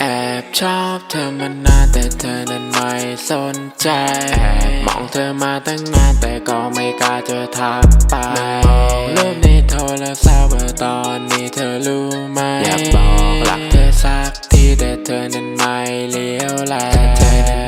แอบชอบเธอมานานแต่เธอนั้นไม่สนใจแอบมองเธอมาตั้งนานแต่ก็ไม่กล้าจะทักไปมองรูปในโทรศัพท์ว่าตอนนี้เธอรู้ไหมอยากบอกรักเธอสักทีแต่เธอนั้นไม่เลี้ยวแลแต่เธอนั้น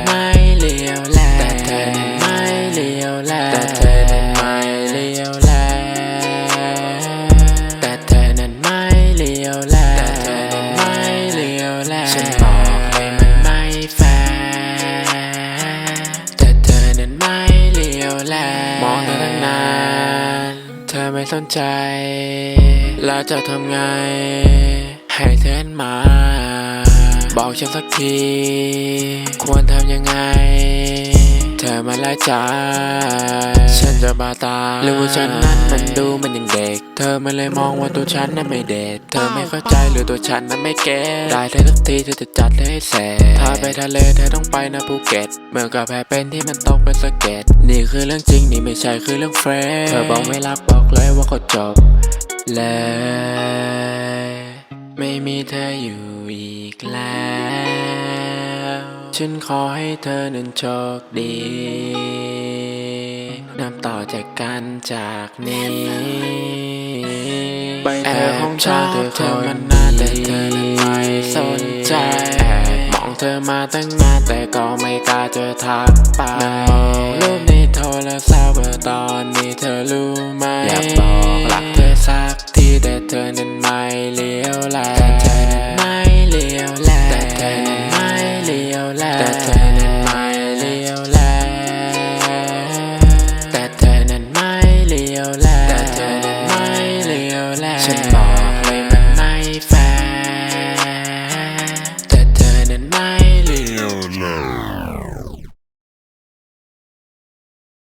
สนใจ แล้วจะทำไง ให้เธอนมา บอกฉันสักที ควรทำยังไง เธอมาไล่ใจฉันจะบาตายหรือว่าฉันนั้นมันดูมันยังเด็ก เธอมันเลยมองว่าตัวฉันนั้นไม่เด็ด เธอไม่เข้าใจหรือตัวฉันนั้นไม่เก็ตได้เธอสักทีเธอจะจัดให้แสบถ้าไปทะเลเธอต้องไปนะภูเก็ต เมื่อกับแพเป็นที่มันตกเป็นสะเก็ด นี่คือเรื่องจริงนี่ไม่ใช่คือเรื่องเฟรนเธอบอกไม่รักบอกเลย ว่าเขาจบเลยไม่มีเธออยู่อีกแล้ว ฉันขอให้เธอนั้นโชคดีนับต่อจากกันจากนี้ ไปแอบของชอบเธอมันนานแต่เธอนั้นไม่สนใจแอบมองเธอมาตั้งนานแต่ก็ไม่กล้าจะทักไป เธอนั้นไม่เลี้ยวแล